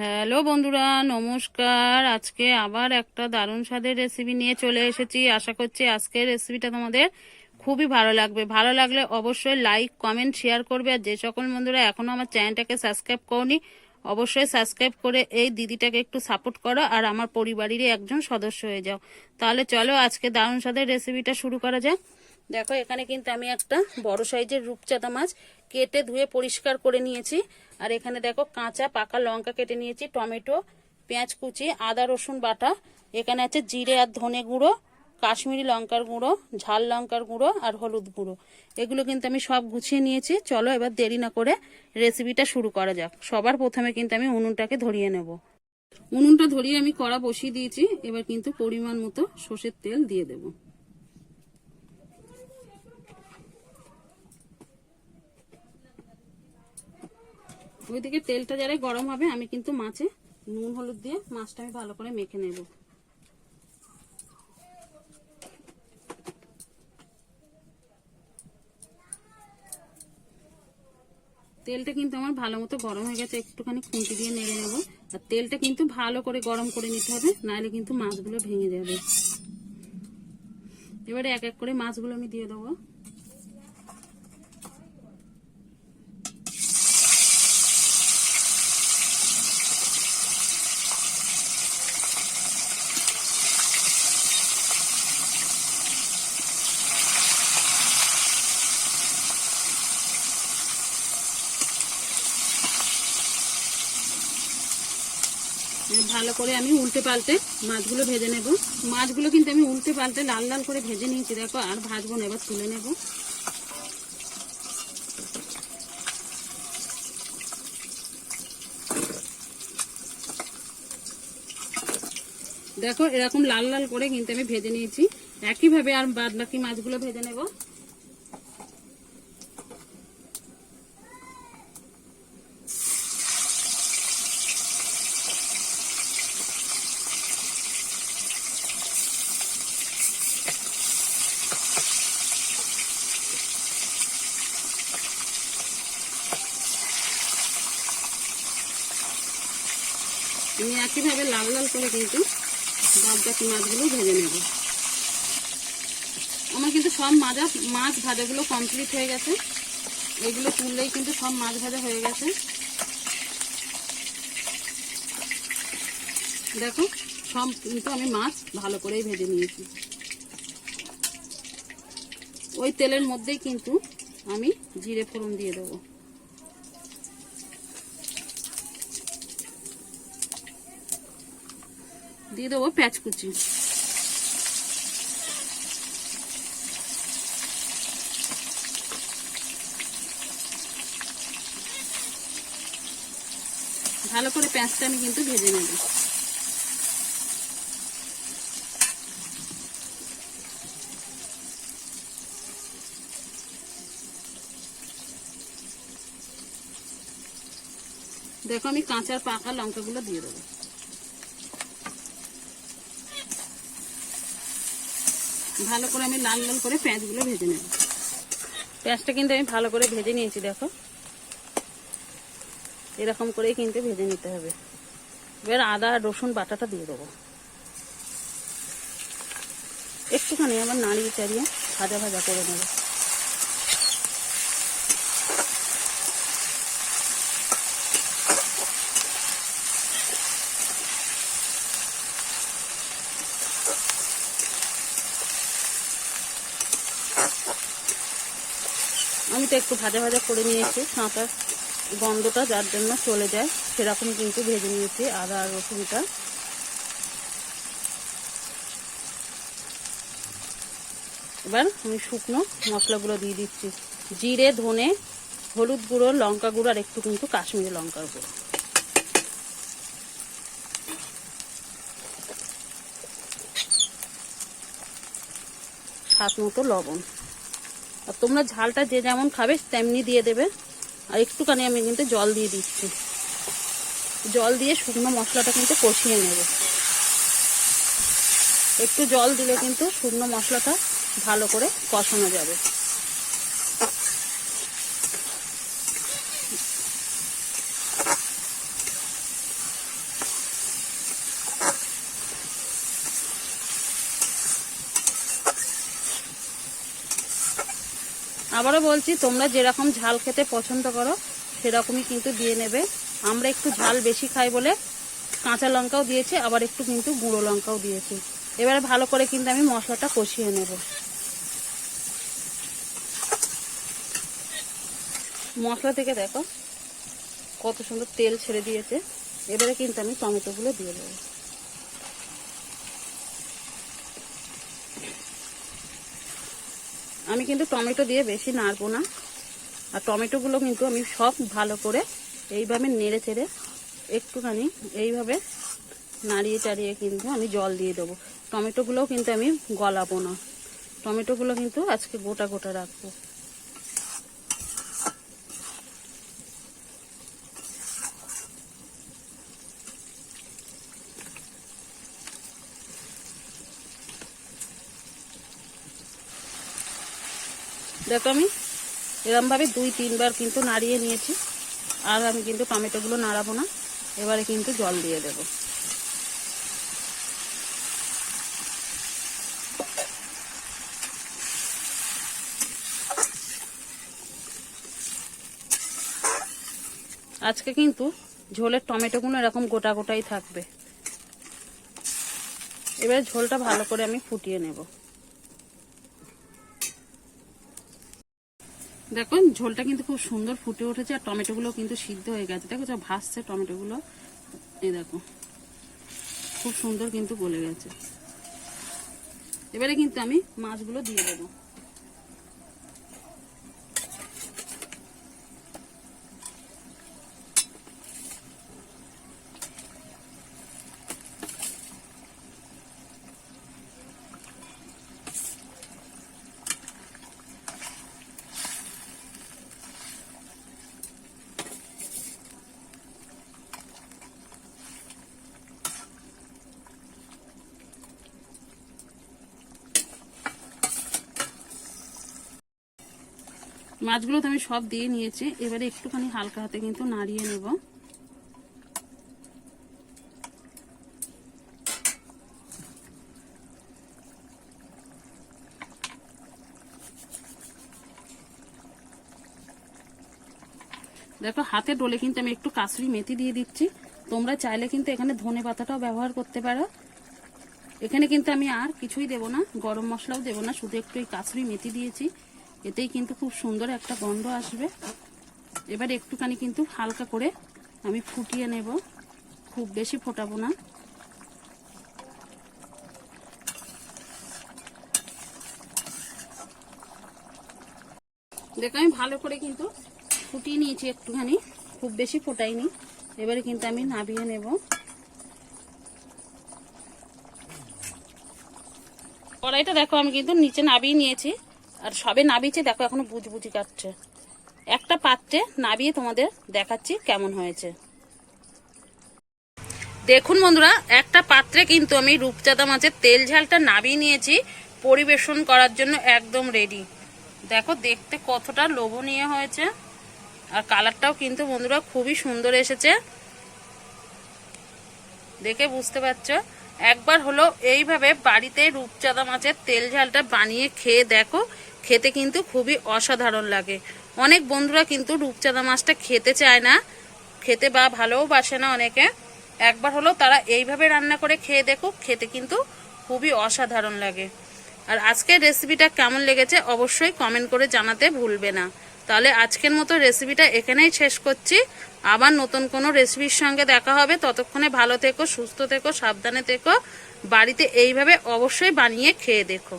Hello বন্ধুরা, নমস্কার। আজকে আবার একটা দারুণ স্বাদের রেসিপি নিয়ে চলে এসেছি। আশা করছি আজকের রেসিপিটা তোমাদের খুবই ভালো লাগবে। ভালো লাগলে অবশ্যই লাইক কমেন্ট শেয়ার করবে। আর যে সকল বন্ধুরা এখনও আমার চ্যানেলটাকে সাবস্ক্রাইব করনি, অবশ্যই সাবস্ক্রাইব করে এই দিদিটাকে একটু সাপোর্ট করো আর আমার পরিবারেরই একজন সদস্য হয়ে যাও। তাহলে চলো আজকে দারুণ স্বাদের রেসিপিটা শুরু করা যাক। দেখো, এখানে কিন্তু আমি একটা বড় সাইজের রূপচাঁদা মাছ কেটে ধুয়ে পরিষ্কার করে নিয়েছি। আর এখানে দেখো, কাঁচা, পাকা লঙ্কা কেটে নিয়েছি, টমেটো, পেঁয়াজ কুচি, আদা, রসুন বাটা। এখানে আছে জিরে আর ধনে গুঁড়ো, কাশ্মীরি লঙ্কার গুঁড়ো, ঝাল লঙ্কার গুঁড়ো আর হলুদ গুঁড়ো। এগুলো কিন্তু আমি সব গুছিয়ে নিয়েছি। চলো এবার দেরি না করে রেসিপিটা শুরু করা যাক। সবার প্রথমে কিন্তু আমি উনুনটাকে ধরিয়ে নেব। উনুনটা ধরিয়ে আমি কড়া বসিয়ে দিয়েছি। এবার কিন্তু পরিমাণ মতো সর্ষের তেল দিয়ে দেবো। ওইদিকে তেলটা যারা গরম হবে, আমি কিন্তু মাছে নুন, হলুদ দিয়ে মাছটা আমি ভালো করে মেখে নেব। তেলটা কিন্তু আমার ভালো মতো গরম হয়ে গেছে, একটুখানি খুঁটি দিয়ে নেড়ে নেব। আর তেলটা কিন্তু ভালো করে গরম করে নিতে হবে, নাহলে কিন্তু মাছগুলো ভেঙে যাবে। এবারে এক এক করে মাছগুলো আমি দিয়ে দেবো। ভালো করে আমি উল্টে পাল্টে মাছগুলো ভেজে নেব। মাছগুলো কিন্তু আমি উল্টে পাল্টে লাল লাল করে ভেজে নিয়েছি, দেখো, আর ভাজবো না, এবার তুলে নেব। দেখো, এরকম লাল লাল করে কিন্তু আমি ভেজে নিয়েছি। একইভাবে আর বাদ বাকি মাছগুলো ভেজে নেব। আমি একইভাবে লাল লাল করে কিন্তু বাদ বাকি মাছগুলো ভেজে নেব। আমার কিন্তু সব মাজা মাছ ভাজাগুলো কমপ্লিট হয়ে গেছে। এগুলো তুললেই কিন্তু সব মাছ ভাজা হয়ে গেছে। দেখো, সব কিন্তু আমি মাছ ভালো করেই ভেজে নিয়েছি। ওই তেলের মধ্যেই কিন্তু আমি জিরে ফোড়ন দিয়ে দেবো। দিয়ে দেবো পেঁয়াজ কুচি। ভালো করে পেঁয়াজটা আমি কিন্তু ভেজে নেব। দেখো আমি কাঁচা পাকা লঙ্কাগুলো দিয়ে দেবো। ভালো করে আমি লাল লাল করে পেঁয়াজগুলো ভেজে নেব। পেঁয়াজটা কিন্তু আমি ভালো করে ভেজে নিয়েছি, দেখো। এরকম করেই কিন্তু ভেজে নিতে হবে। এবার আদা রসুন বাটাটা দিয়ে দেবো। একটুখানি আমার নাড়িয়ে চাড়িয়ে ভাজা ভাজা করে নেব। আমি তো একটু ভাজা ভাজা করে নিয়েছি। কাঁটার গন্ধটা যার জন্য চলে যায়, সেরকম কিন্তু ভেজে নিয়েছি আদা রসুনটা। এবার আমি শুকনো মশলাগুলো দিয়ে দিচ্ছি। জিরে, ধনে, হলুদ গুঁড়ো, লঙ্কা গুঁড়ো আর একটু কিন্তু কাশ্মীরি লঙ্কার গুঁড়ো। স্বাদ মতো লবণ। আর তোমরা ঝালটা যে যেমন খাবে তেমনি দিয়ে দেবে। আর একটুখানি আমি কিন্তু জল দিয়ে দিচ্ছি। জল দিয়ে শুকনো মশলাটা কিন্তু কষিয়ে নেব। একটু জল দিলে কিন্তু শুকনো মশলাটা ভালো করে কষানো যাবে। আবারও বলছি, তোমরা যেরকম ঝাল খেতে পছন্দ করো, সেরকমই কিন্তু দিয়ে নেবে। আমরা একটু ঝাল বেশি খাই বলে কাঁচা লঙ্কাও দিয়েছি, আবার একটু কিন্তু গুঁড়ো লঙ্কাও দিয়েছি। এবারে ভালো করে কিন্তু আমি মশলাটা কষিয়ে নেব। মশলা থেকে দেখো, কত সুন্দর তেল ছেড়ে দিয়েছে। এবারে কিন্তু আমি টমেটোগুলো দিয়ে দেবো। আমি কিন্তু টমেটো দিয়ে বেশি নাড়বো না। আর টমেটোগুলো কিন্তু আমি সব ভালো করে এইভাবে নেড়ে চেড়ে একটুখানি এইভাবে নাড়িয়ে চাড়িয়ে কিন্তু আমি জল দিয়ে দেবো। টমেটোগুলোও কিন্তু আমি গলাবো না। টমেটোগুলো কিন্তু আজকে গোটা গোটা রাখব। দেখো আমি, এরমভাবে দুই, তিনবার কিন্তু নাড়িয়ে নিয়েছি। আর আমি কিন্তু টমেটোগুলো নাড়াবো না। এবারে কিন্তু জল দিয়ে দেব। আজকে কিন্তু ঝোলের টমেটোগুলো এরকম গোটা গোটাই থাকবে। এবারে ঝোলটা ভালো করে আমি ফুটিয়ে নেব। দেখো, ঝোলটা কিন্তু খুব সুন্দর ফুটে উঠেছে আর টমেটোগুলো কিন্তু সিদ্ধ হয়ে গেছে। দেখো, যা ভাসছে টমেটোগুলো। এই দেখো, খুব সুন্দর কিন্তু গলে গেছে। এবারে কিন্তু আমি মাছগুলো দিয়ে দেবো। মাছগুলো তো আমি সব দিয়ে নিয়েছি। এবারে একটুখানি হালকা হাতে কিন্তু নাড়িয়ে নেব। দেখো, হাতে ডোলে কিন্তু আমি একটু কাসুরি মেথি দিয়ে দিচ্ছি। তোমরা চাইলে কিন্তু এখানে ধনে পাতাটাও ব্যবহার করতে পারো। এখানে কিন্তু আমি আর কিছুই দেব না, গরম মশলাও দেব না, শুধু একটু এই কাসুরি মেথি দিয়েছি। এতেই কিন্তু খুব সুন্দর একটা গন্ধ আসবে। এবার একটুখানি কিন্তু হালকা করে আমি ফুটিয়ে নেব। খুব বেশি ফোটাবো না। দেখো, আমি ভালো করে কিন্তু ফুটিয়ে নিয়েছি একটুখানি। খুব বেশি ফোটাইনি। এবারে কিন্তু আমি নাবিয়ে নেব। কড়াইটা দেখো, আমি কিন্তু নিচে নাবিয়ে নিয়েছি। আর সবে নাবিয়েছে, দেখো এখনও বুঝবুঝি কাটছে। একটা পাত্রে নাবিয়ে তোমাদের দেখাচ্ছি কেমন হয়েছে। দেখুন বন্ধুরা, একটা পাত্রে কিন্তু আমি রূপচাঁদা মাছের তেল ঝালটা নাবিয়ে নিয়েছি, পরিবেশন করার জন্য একদম রেডি দেখো, দেখতে কতটা লোভনীয় হয়েছে। আর কালারটাও কিন্তু বন্ধুরা খুবই সুন্দর এসেছে। দেখে বুঝতে পারছ? একবার হলো এইভাবে বাড়িতে রূপচাঁদা মাছের তেল ঝালটা বানিয়ে খেয়ে দেখো খেতে কিন্তু খুবই অসাধারণ লাগে। অনেক বন্ধুরা কিন্তু রূপচাঁদা মাছটা খেতে চায় না। খেতে বা ভালোও বাসে না অনেকে। একবার হলো তারা এইভাবে রান্না করে খেয়ে দেখো খেতে কিন্তু খুবই অসাধারণ লাগে। আর আজকের রেসিপিটা কেমন লেগেছে অবশ্যই কমেন্ট করে জানাতে ভুলবে না। তাহলে আজকের মতো রেসিপিটা এখানেই শেষ করছি। আবার নতুন কোনো রেসিপির সঙ্গে দেখা হবে। ততক্ষণে ভালো থেকো, সুস্থ থেকো, সাবধানে থেকো। বাড়িতে এইভাবে অবশ্যই বানিয়ে খেয়ে দেখো।